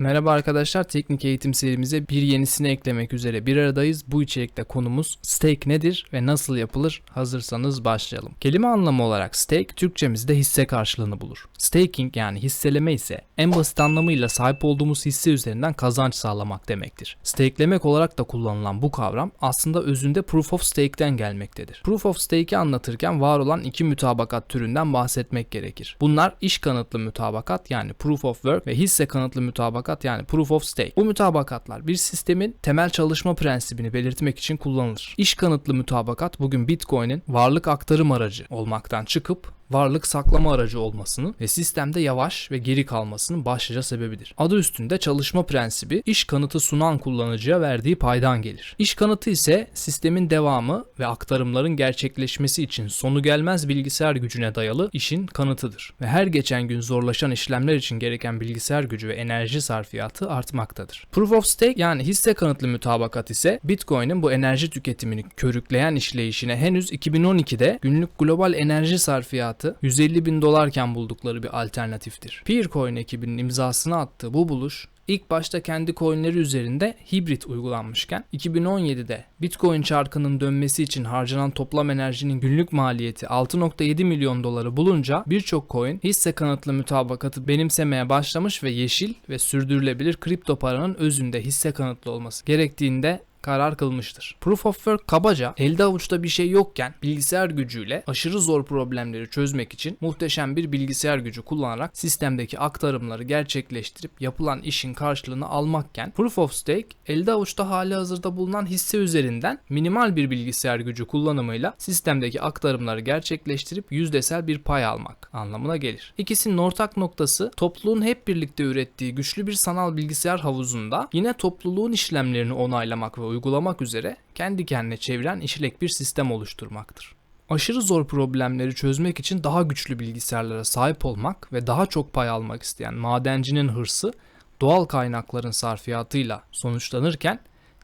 Merhaba arkadaşlar, teknik eğitim serimize bir yenisini eklemek üzere bir aradayız. Bu içerikte konumuz stake nedir ve nasıl yapılır? Hazırsanız başlayalım. Kelime anlamı olarak stake, Türkçemizde hisse karşılığını bulur. Staking yani hisseleme ise en basit anlamıyla sahip olduğumuz hisse üzerinden kazanç sağlamak demektir. Stakelemek olarak da kullanılan bu kavram aslında özünde proof of stake'ten gelmektedir. Proof of stake'i anlatırken var olan iki mütabakat türünden bahsetmek gerekir. Bunlar iş kanıtlı mütabakat yani proof of work ve hisse kanıtlı mütabakat yani proof of stake. Bu mütabakatlar bir sistemin temel çalışma prensibini belirtmek için kullanılır. İş kanıtlı mütabakat bugün Bitcoin'in varlık aktarım aracı olmaktan çıkıp varlık saklama aracı olmasının ve sistemde yavaş ve geri kalmasının başlıca sebebidir. Adı üstünde çalışma prensibi iş kanıtı sunan kullanıcıya verdiği paydan gelir. İş kanıtı ise sistemin devamı ve aktarımların gerçekleşmesi için sonu gelmez bilgisayar gücüne dayalı işin kanıtıdır. Ve her geçen gün zorlaşan işlemler için gereken bilgisayar gücü ve enerji sarfiyatı artmaktadır. Proof of Stake yani hisse kanıtlı mütabakat ise Bitcoin'in bu enerji tüketimini körükleyen işleyişine henüz 2012'de günlük global enerji sarfiyatı 150 bin dolarken buldukları bir alternatiftir. Peercoin ekibinin imzasını attığı bu buluş ilk başta kendi coinleri üzerinde hibrit uygulanmışken 2017'de Bitcoin çarkının dönmesi için harcanan toplam enerjinin günlük maliyeti 6.7 milyon doları bulunca birçok coin hisse kanıtlı mütabakatı benimsemeye başlamış ve yeşil ve sürdürülebilir kripto paranın özünde hisse kanıtlı olması gerektiğinde karar kılmıştır. Proof of Work kabaca elde avuçta bir şey yokken bilgisayar gücüyle aşırı zor problemleri çözmek için muhteşem bir bilgisayar gücü kullanarak sistemdeki aktarımları gerçekleştirip yapılan işin karşılığını almakken Proof of Stake elde avuçta hali hazırda bulunan hisse üzerinden minimal bir bilgisayar gücü kullanımıyla sistemdeki aktarımları gerçekleştirip yüzdesel bir pay almak anlamına gelir. İkisinin ortak noktası topluluğun hep birlikte ürettiği güçlü bir sanal bilgisayar havuzunda yine topluluğun işlemlerini onaylamak ve uygulamak üzere kendi kendine çeviren işlek bir sistem oluşturmaktır. Aşırı zor problemleri çözmek için daha güçlü bilgisayarlara sahip olmak ve daha çok pay almak isteyen madencinin hırsı doğal kaynakların sarfiyatıyla sonuçlanırken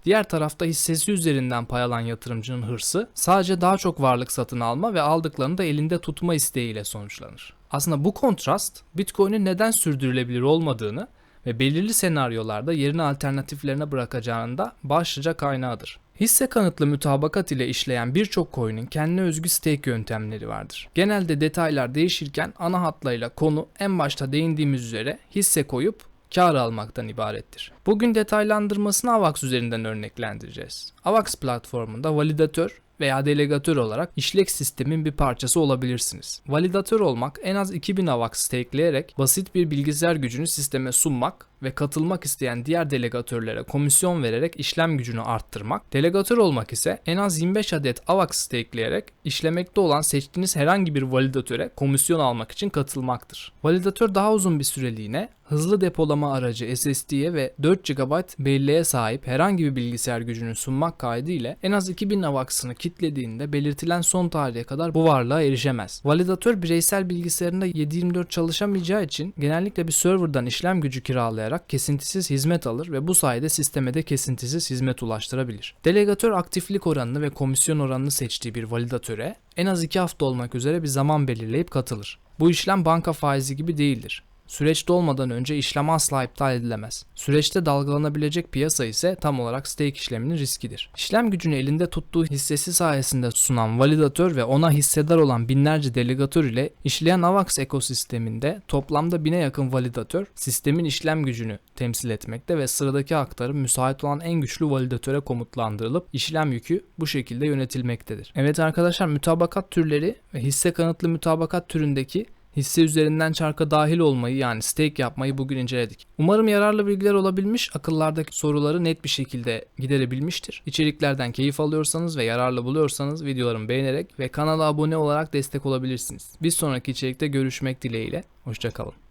Diğer tarafta hissesi üzerinden pay alan yatırımcının hırsı sadece daha çok varlık satın alma ve aldıklarını da elinde tutma isteğiyle sonuçlanır. Aslında bu kontrast Bitcoin'in neden sürdürülebilir olmadığını ve belirli senaryolarda yerini alternatiflerine bırakacağının da başlıca kaynağıdır. Hisse kanıtlı mütabakat ile işleyen birçok coin'in kendine özgü stake yöntemleri vardır. Genelde detaylar değişirken ana hatlarıyla konu en başta değindiğimiz üzere hisse koyup kar almaktan ibarettir. Bugün detaylandırmasını AVAX üzerinden örneklendireceğiz. AVAX platformunda validatör veya delegatör olarak işlek sistemin bir parçası olabilirsiniz. Validatör olmak en az 2000 AVAX stakeleyerek basit bir bilgisayar gücünü sisteme sunmak ve katılmak isteyen diğer delegatörlere komisyon vererek işlem gücünü arttırmak. Delegatör olmak ise en az 25 adet AVAX stakeleyerek işlemekte olan seçtiğiniz herhangi bir validatöre komisyon almak için katılmaktır. Validatör daha uzun bir süreliğine hızlı depolama aracı SSD'ye ve 4 GB belleğe sahip herhangi bir bilgisayar gücünü sunmak kaydıyla en az 2000 AVAX'ını kitlediğinde belirtilen son tarihe kadar bu varlığa erişemez. Validatör bireysel bilgisayarında 7/24 çalışamayacağı için genellikle bir serverdan işlem gücü kiralayarak kesintisiz hizmet alır ve bu sayede sisteme de kesintisiz hizmet ulaştırabilir. Delegatör aktiflik oranını ve komisyon oranını seçtiği bir validatöre en az 2 hafta olmak üzere bir zaman belirleyip katılır. Bu işlem banka faizi gibi değildir. Süreç dolmadan önce işlem asla iptal edilemez. Süreçte dalgalanabilecek piyasa ise tam olarak stake işleminin riskidir. İşlem gücünü elinde tuttuğu hissesi sayesinde sunan validatör ve ona hissedar olan binlerce delegatör ile işleyen AVAX ekosisteminde toplamda bine yakın validatör sistemin işlem gücünü temsil etmekte ve sıradaki aktarım müsait olan en güçlü validatöre komutlandırılıp işlem yükü bu şekilde yönetilmektedir. Evet arkadaşlar mütabakat türleri ve hisse kanıtlı mütabakat türündeki hisse üzerinden çarka dahil olmayı yani stake yapmayı bugün inceledik. Umarım yararlı bilgiler olabilmiş, akıllardaki soruları net bir şekilde giderebilmiştir. İçeriklerden keyif alıyorsanız ve yararlı buluyorsanız videolarımı beğenerek ve kanala abone olarak destek olabilirsiniz. Bir sonraki içerikte görüşmek dileğiyle, hoşçakalın.